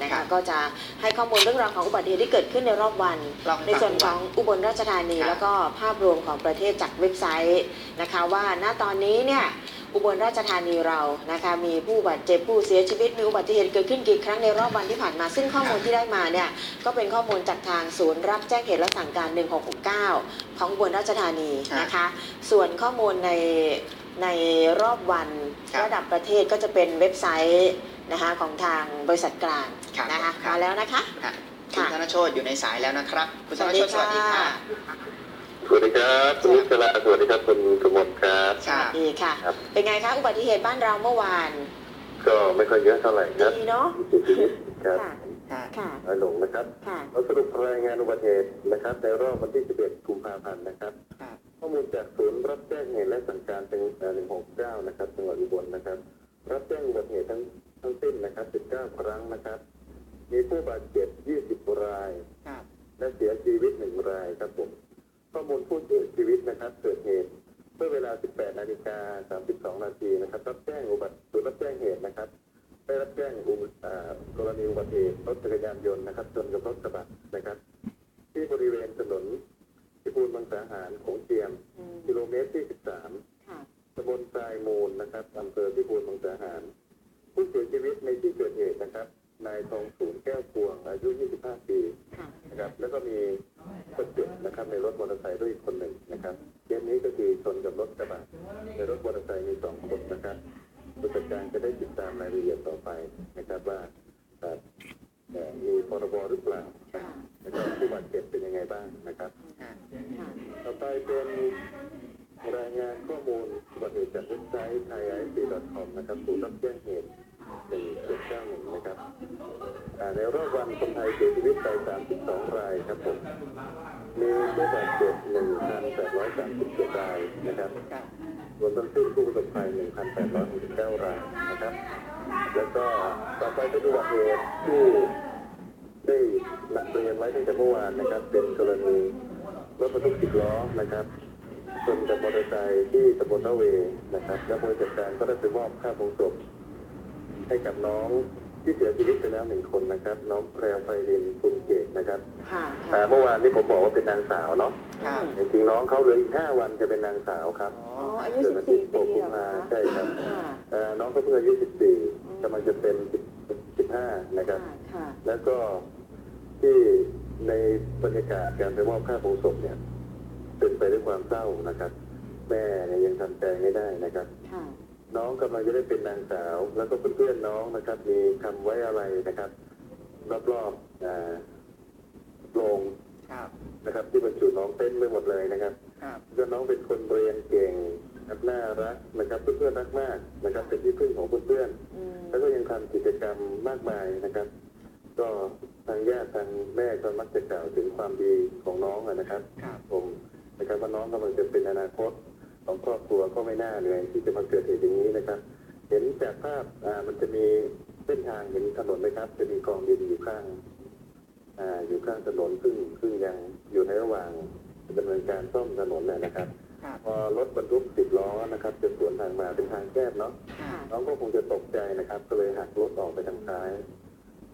นะครัคะบก็จะให้ข้อมูลเรื่องราวของอุบัติเหตุที่เกิดขึ้นในรอบวันเล่าให้ในฟังส่วนของอุบลราชธานี ครับแล้วก็ภาพรวมของประเทศจากเว็บไซต์นะคะว่าณตอนนี้เนี่ยอุบลราชธานีเรานะคะมีผู้บาดเจ็บผู้เสียชีวิตมีอุบัติเหตุเกิดขึ้นกี่ครั้งในรอบวันที่ผ่านมา ซึ่งข้อมูลที่ได้มาเนี่ยก็เป็นข้อมูลจากทางศูนย์รับแจ้งเหตุและสั่งการ 1669 ของอุบลราชธานีนะคะ ส่วนข้อมูลในในรอบวันครับ ระดับประเทศก็จะเป็นเว็บไซต์ นะคะของทางบริษัทกลางครับนะคะครับ มาแล้วนะคะ ค่ะคุณค่ะธนโชตอยู่ในสายแล้วนะครับคุณธนโชตสวัสดีค่ะ สวัสดีครับคุณนิสลาสวัสดีครับคุณสมบัติครับครับดีค่ะ ครับ เป็นไงคะอุบัติเหตุบ้านเราเมื่อวานก็ไม่ค่อยเยอะเท่าไหร่ครับดีเนาะครับค่ะค่ะ ค่ะน้อยลงนะครับค่ะเราสรุปรายงานอุบัติเหตุนะครับในรอบวันที่ 11 กุมภาพันธ์นะครับ ครับ ข้อมูลจากศู มีผู้บาดเจ็บ 20 ราย ครับ และเสียชีวิตหนึ่งรายครับผม ข้อมูลผู้เสียชีวิตนะครับ เกิดเหตุเมื่อเวลา 18 นาฬิกา 32 นาทีนะครับ รับแจ้งอุบัติศูนย์รับแจ้งเหตุนะครับ ได้รับแจ้งอุบัติอ่ากรณีอุบัติเหตุรถจักรยานยนต์นะครับชนกับรถกระบะนะครับ ที่บริเวณถนนพิบูลมังสาหารของเจียม อืมกิโลเมตรที่13ค่ะตำบลทรายมูลนะครับอำเภอพิบูลมังสาหาร ผู้เสียชีวิตในที่เกิดเหตุนะครับ นายทองสูนแก้วพวงอายุ 25 ปีค่ะนะครับ แล้วก็มีคนเจ็บนะครับ ในรถมอเตอร์ไซค์ด้วยอีกคนหนึ่งนะครับเคสนี้ก็คือชนกับรถกระบะในรถมอเตอร์ไซค์มีสองคนนะครับผู้จัดการจะได้ติดตามรายละเอียดต่อไปนะครับว่าเอ่อเอ่อมีพรบหรือเปล่าค่ะแล้วก็ผู้บาดเจ็บเป็นยังไงบ้างนะครับค่ะค่ะต่อไปเป็นรายงานข้อมูลอุบัติเหตุจากเว็บไซต์ thaiic.com นะครับศูนย์รับแจ้งเหตุ 1791นะครับอ่าในรอบวันคนไทยเสียชีวิตไป 32 รายครับผม มีผู้บาดเจ็บ1,837รายนะครับครับรวมทั้งสิ้นผู้ประสบภัย1,869รายนะครับ แล้วก็ต่อไปเป็นอุบัตเหตุที่ได้นำเรียนไว้ตั้งแต่เมื่อวานนะครับ เป็นกรณีรถบรรทุกสิบล้อนะครับชนกับมอเตอร์ไซค์ที่ตำบลนาเวนะครับ และบริษัทการก็ได้ไปมอบค่าผงศพ ให้กับน้องที่เสียชีวิตไปแล้วหนึ่งคนนะครับ น้องแพรวไพรินคุณเกตนะครับค่ะอ่าเมื่อวานนี้ผมบอกว่าเป็นนางสาวเนาะครับจริงๆน้องเขาเหลืออีกห้าวันจะเป็นนางสาวครับอ๋ออ๋ออายุเกิดวันที่14ปี16กุเหรมอภาคะ ใช่ครับค่ะเอ่อน้องก็เพิ่งอายุ14กำลังจะเป็น10 15นะครับค่ะค่ะ แล้วก็ที่ในบรรยากาศการไปมอบค่าโงศพเนี่ย เป็นไปด้วยความเศร้านะครับ แม่เนี่ยยังทำใจไม่ได้นะครับ ค่ะ น้องกำลังจะได้เป็นนางสาว แล้วก็เพื่อนๆน้องนะครับ มีคำไว้อะไรนะครับรอบๆอ่าโรงครับนะครับ ที่บรรจุน้องเต้นไปหมดเลยนะครับครับก็น้องเป็นคนเรียนเก่งครับน่ารักนะครับ เพื่อนๆรักมากนะครับ เป็นที่พึ่งของเพื่อนๆอืมแล้วก็ยังทำกิจกรรมมากมายนะครับ ก็ทางญาติทางแม่ก็มักจะกล่าวถึงความดีของน้องอะนะครับครับ ผมนะครับว่าน้องกำลังจะเป็นอนาคต ของครอบครัวก็ไม่น่าเลยที่จะมาเกิดเหตุอย่างนี้นะครับ เห็นจากภาพอ่ามันจะมีเส้นทางเห็นถนนไหมครับ จะมีกองดินอยู่ข้างอ่าอยู่ข้างถนนซึ่งซึ่งยังอยู่ในระหว่างดำเนินการซ่อมถนนน่ะนะครับครับพอรถบรรทุกสิบล้อนะครับ จะสวนทางมาเป็นทางแคบเนาะค่ะน้องก็คงจะตกใจนะครับ ก็เลยหักรถออกไปทางซ้าย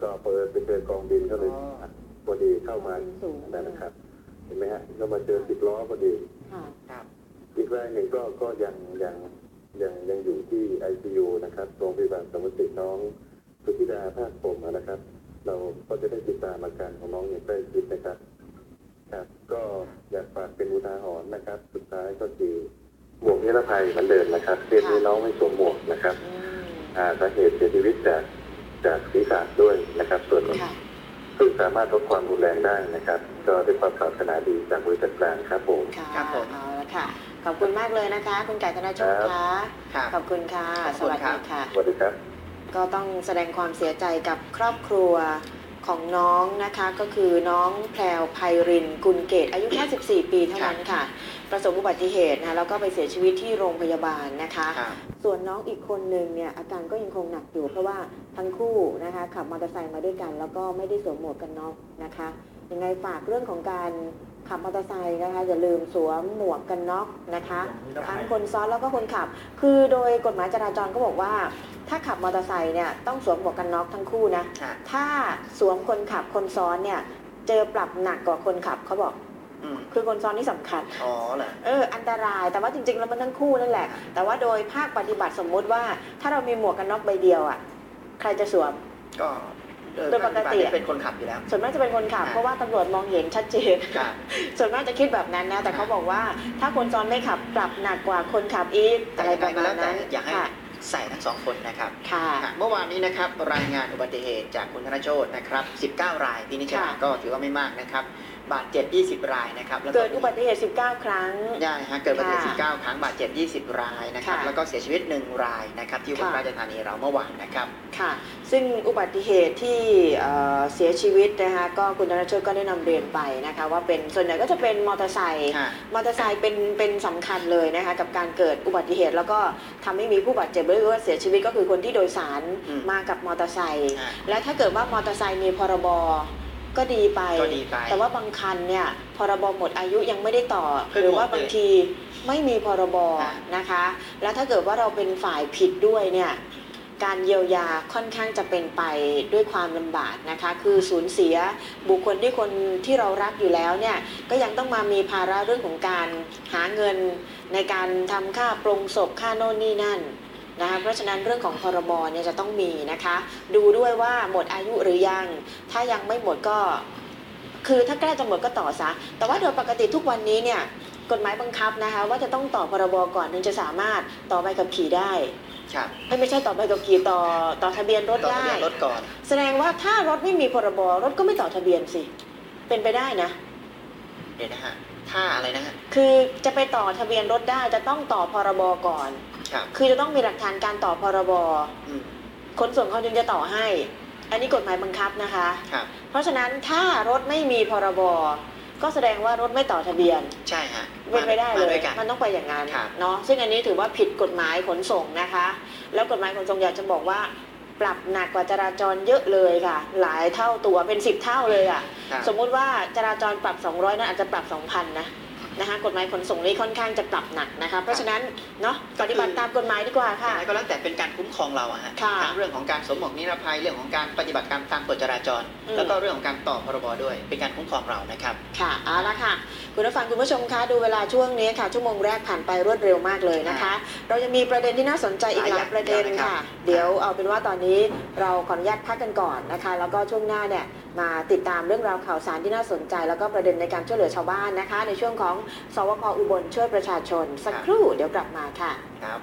ก็เปิดไปเจอกองดินก็เลยหักพอดีเข้ามาสูงนั่นนะครับ เห็นไหมฮะก็มาเจอสิบล้อพอดีค่ะครับ อีกรายหนึ่งก็ก็ยังยังยังยังอยู่ที่ไอซียูนะครับโรงพยาบาลสมุทรน้องสุธิดาภาคผมนะครับ เราก็จะได้ติดตามอาการของน้องอย่างใกล้ชิดนะครับครับ ก็อยากฝากเป็นอุทาหรณ์นะครับ สุดท้ายก็คือหมวกนิรภัยเหมือนเดิมนะครับเพื่อนนี้น้องไม่สวมหมวกนะครับอืมอ่าสาเหตุเสียชีวิตจากจากศีรษะด้วยนะครับ ส่วนค่ะซึ่งสามารถลดความรุนแรงได้นะครับ ก็ด้วยความปรารถนาดีจากบริษัทกลางครับผมค่ะครับผมเอาละค่ะ ขอบคุณมากเลยนะคะ คุณไก่ธนาโชคครับค่ะครับ ขอบคุณค่ะขอบสคุณวัสครัดีบค่ะ สวัสดีครับ ก็ต้องแสดงความเสียใจกับครอบครัวของน้องนะคะ ก็คือน้องแพรวไพรินกุลเกตอายุแค่14ปีเท่านั้นค่ะ ประสบอุบัติเหตุนะคะแล้วก็ไปเสียชีวิตที่โรงพยาบาลนะคะ ครับ ส่วนน้องอีกคนหนึ่งเนี่ยอาการก็ยังคงหนักอยู่ เพราะว่าทั้งคู่นะคะขับมอเตอร์ไซค์มาด้วยกัน แล้วก็ไม่ได้สวมหมวกกันน็อกนะคะยังไงฝากเรื่องของการ ขับมอเตอร์ไซค์นะคะอย่าลืมสวมหมวกกันน็อกนะคะทั้งคนซ้อนแล้วก็คนขับ คือโดยกฎหมายจราจรก็บอกว่า ถ้าขับมอเตอร์ไซค์เนี่ยต้องสวมหมวกกันน็อกทั้งคู่นะค่ะถ้าสวมคนขับคนซ้อนเนี่ยเจอปรับหนักกว่าคนขับเขาบอกอืมคือคนซ้อนนี่สำคัญ อ๋อเหรอเออ อันตราย แต่ว่าจริงๆ แล้วมันทั้งคู่นั่นแหละ แต่ว่าโดยภาคปฏิบัติสมมุติว่า ถ้าเรามีหมวกกันน็อกใบเดียวอะ ใครจะสวม ก็ โดยโดยปกติภาคปฏิบัเป็นคนขับอยู่แล้ว ส่วนมากจะเป็นคนขับอ่าเพราะว่าตำรวจมองเห็นชัดเจนครับส่วนมากจะคิดแบบนั้นนะ แต่เขาบอกว่าถ้าคนซ้อนไม่ขับปรับหนักกว่าคนขับอีกแต่อะไรยังปไงระก็มาแล้ณวแต่นั้นอยากให้ค่ะใส่ทั้งสองคนนะครับค่ะค่ะ เมื่อวานนี้นะครับรายงานอุบัติเหตุจากคุณธนโชตนะครับ 19 รายปีนี้ชนะค่ะก็ถือว่าไม่มากนะครับ บาดเจ็บ 20 รายนะครับแล้วเกิดอุบัติเหตุ 19 ครั้งได้ฮะเกิดอุบัติเหตุค่ะ19 ครั้งบาดเจ็บ 20 รายนะครับ ค่ะแล้วก็เสียชีวิต 1 รายนะครับ ที่อุบลค่ะ ราชธานีเราเมื่อวานนะครับ ค่ะ ซึ่งอุบัติเหตุที่เอ่อเสียชีวิตนะคะก็คุณธนชดก็ได้นำเรียนไปนะคะว่าเป็นส่วนใหญ่ก็จะเป็นมอเตอร์ไซค์ค่ะมอเตอร์ไซค์เป็นเป็นสำคัญเลยนะคะกับการเกิดอุบัติเหตุ แล้วก็ทำให้มีผู้บาดเจ็บหรือว่าเสียชีวิตก็คือคนที่โดยสารอืม มากับมอเตอร์ไซค์อะและถ้าเกิดว่ามอเตอร์ไซค์มีพรบ ก็ดีไป ก็ดีไป แต่ว่าบางคันเนี่ยพรบหมดอายุยังไม่ได้ต่อ เพิ่งหรือว่าหมดเลยบางทีไม่มีพรบอะ นะคะ แล้วถ้าเกิดว่าเราเป็นฝ่ายผิดด้วยเนี่ยการเยียวยาค่อนข้างจะเป็นไปด้วยความลำบากนะคะ คือสูญเสียบุคคลที่คนที่เรารักอยู่แล้วเนี่ยก็ยังต้องมามีภาระเรื่องของการหาเงินในการทำค่าปรงศพค่าโน่นนี่นั่น นะคะเพราะฉะนั้นเรื่องของพรบเนี่ยจะต้องมีนะคะ ดูด้วยว่าหมดอายุหรือยัง ถ้ายังไม่หมดก็ คือถ้าใกล้จะหมดก็ต่อซะ แต่ว่าโดยปกติทุกวันนี้เนี่ยกฎหมายบังคับนะคะ ว่าจะต้องต่อพรบก่อนถึงจะสามารถต่อใบขับขี่ได้ครับเอ้ยไม่ใช่ต่อใบขับขี่ต่อต่อทะเบียนรถต่อทะได้เบียนรถก่อน แสดงว่าถ้ารถไม่มีพรบรถก็ไม่ต่อทะเบียนสิ เป็นไปได้นะ เดี๋ยวนะฮะถ้าอะไรนะฮะคือจะไปต่อทะเบียนรถได้จะต้องต่อพรบก่อน ครับคือจะต้องมีหลักฐานการต่อพรบอืมขนส่งเขาจึงจะต่อให้ อันนี้กฎหมายบังคับนะคะ ครับเพราะฉะนั้นถ้ารถไม่มีพรบก็แสดงว่ารถไม่ต่อทะเบียนใช่ฮะเป็นไปได้เลมาย ด้วยกัน มันต้องไปอย่างนั้นครับ เนาะซึ่งอันนี้ถือว่าผิดกฎหมายขนส่งนะคะ แล้วกฎหมายขนส่งอยากจะบอกว่า ปรับหนักกว่าจราจรเยอะเลยค่ะ หลายเท่าตัวเป็น 10 เท่าเลยอะ่ะ ครับ สมมุติว่าจราจรปรับ 200นั้นอาจจะปรับ 2,000นะ นะคะกฎหมายขนส่งนี่ค่อนข้างจะปรับหนักนะคะเพราะฉะนั้นเนาะปฏิบัติตามกฎหมายดีกว่าอย่าค่ะงไรก็แล้วแต่เป็นการคุ้มครองเราอะฮะค่ะทั้งเรื่องของการสวมหมวกนิรภัยเรื่องของการปฏิบัติตามตามกฎจราจร อืม แล้วก็เรื่องของการต่อพรบด้วย เป็นการคุ้มครองเรานะครับ ค่ะเอาละค่ะ คุณผู้ฟังคุณผู้ชมคะดูเวลาช่วงนี้ค่ะ ชั่วโมงแรกผ่านไปรวดเร็วมากเลยนะคะ เรายังมีประเด็นที่น่าสนใจอีกหหลาลายยประเด็นอย่างนะครับค่ะ เดี๋ยวเอาเป็นว่าตอนนี้เราขออนุญาตพักกันก่อนนะคะ แล้วก็ช่วงหน้าเนี่ย มาติดตามเรื่องราวข่าวสารที่น่าสนใจ แล้วก็ประเด็นในการช่วยเหลือชาวบ้านนะคะ ในช่วงของสวคอุบลช่วยประชาชน สักครู่เดี๋ยวกลับมาค่ะ ครับ